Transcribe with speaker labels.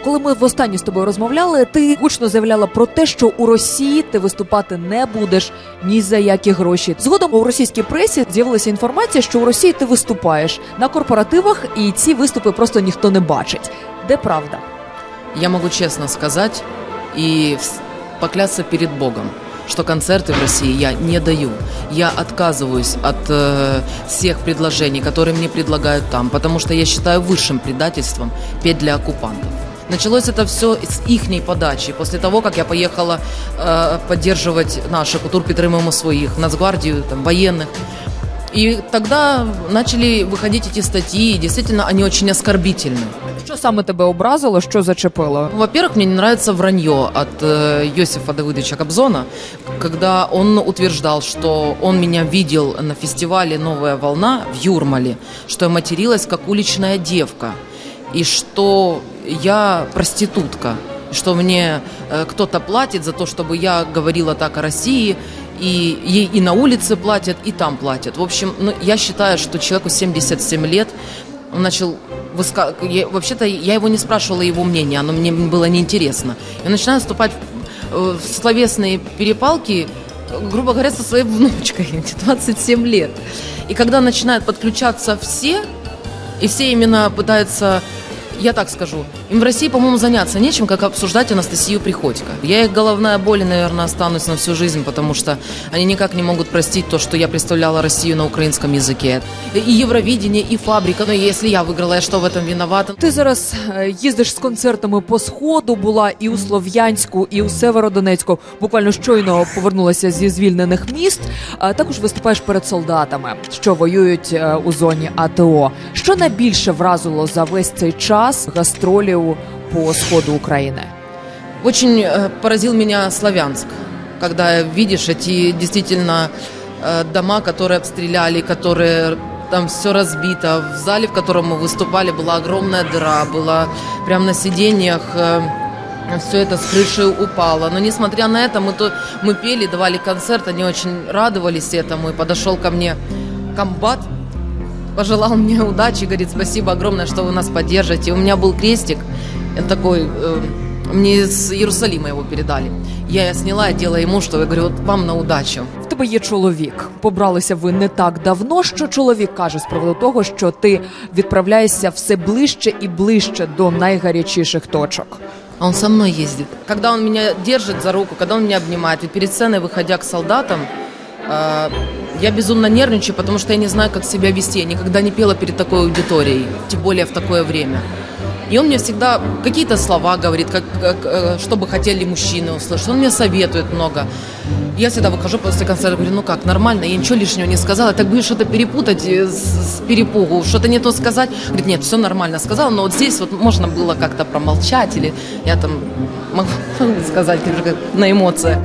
Speaker 1: Коли ми востаннє з тобою розмовляли, ти гучно заявляла про те, що у Росії ти виступати не будеш ні за які гроші. Згодом у російській пресі з'явилася інформація, що у Росії ти виступаєш на корпоративах, і ці виступи просто ніхто не бачить. Де правда?
Speaker 2: Я могу честно сказать и вс- поклясться перед Богом, что концерты в России я не даю. Я отказываюсь от э, всех предложений, которые мне предлагают там, потому что я считаю высшим предательством петь для оккупантов. Началось это все с ихней подачи. После того, как я поехала э, поддерживать нашу культуру підтримуємо своих, Нацгвардию, там, военных. И тогда начали выходить эти статьи, и действительно они очень оскорбительны.
Speaker 1: Що саме тебе образило, що зачепило?
Speaker 2: Во-первых, мне не нравится вранье от э, Йосифа Давыдовича Кобзона, когда он утверждал, что он меня видел на фестивале «Новая волна» в Юрмале, что я материлась как уличная девка, и что я проститутка, что мне э, кто-то платит за то, чтобы я говорила так о России, и ей и на улице платят, и там платят. В общем, ну, я считаю, что человеку 77 лет он начал выска... я- Вообще-то я его не спрашивала его мнения, оно мне было неинтересно. Я начинаю вступать в, э, в словесные перепалки, грубо говоря, со своей внучкой, 27 лет. И когда начинают подключаться все, и все именно пытаются, я так скажу, им в России, по-моему, заняться нечем, как обсуждать Анастасию Приходько. Я их головная боль, и, наверное, останусь на всю жизнь, потому что они никак не могут простить то, что я представляла Россию на украинском языке. И Евровидение, и фабрика. Но если я выиграла, я что в этом виновата?
Speaker 1: Ти зараз е, їздиш з концертами по сходу, була і у Слов'янську, і у Северодонецьку. Буквально щойно повернулася зі звільнених міст. А також виступаєш перед солдатами, що воюють е, у зоні АТО. Що найбільше вразило за весь цей час Гастролів по сходу України?
Speaker 2: Очень э, поразил меня Славянск, когда видишь эти действительно э, дома, которые обстреляли, которые там все разбито. В зале, в котором мы выступали, была огромная дыра, было прямо на сиденьях все это с крыши упало. Но несмотря на это, мы, то, мы пели, давали концерт, они очень радовались этому. И подошел ко мне комбат, пожелал мне удачи, говорит, спасибо огромное, что вы нас поддержите. У меня был крестик э, такой, э, мне из Иерусалима его передали. Я сняла, одела ему, что я говорю, вот вам на удачу.
Speaker 1: В тебе є чоловік. Побралися ви не так давно. Що чоловік каже з приводу того, що ти відправляєшся все ближче і ближче до найгарячіших точок.
Speaker 2: А Он со мной ездит. Когда он меня держит за руку, когда он меня обнимает, ведь перед сценой, выходя к солдатам, э, я безумно нервничаю, потому что я не знаю, как себя вести. Я никогда не пела перед такой аудиторией, тем более в такое время. И он мне всегда какие-то слова говорит, как, как, э, что бы хотели мужчины услышать. Он мне советует много. Я всегда выхожу после концерта, говорю, ну как, нормально, я ничего лишнего не сказала. Так будешь что-то перепутать э, с, с перепугу, что-то не то сказать. Говорит, нет, все нормально сказала, но вот здесь вот можно было как-то промолчать, или я там могу сказать на эмоциях.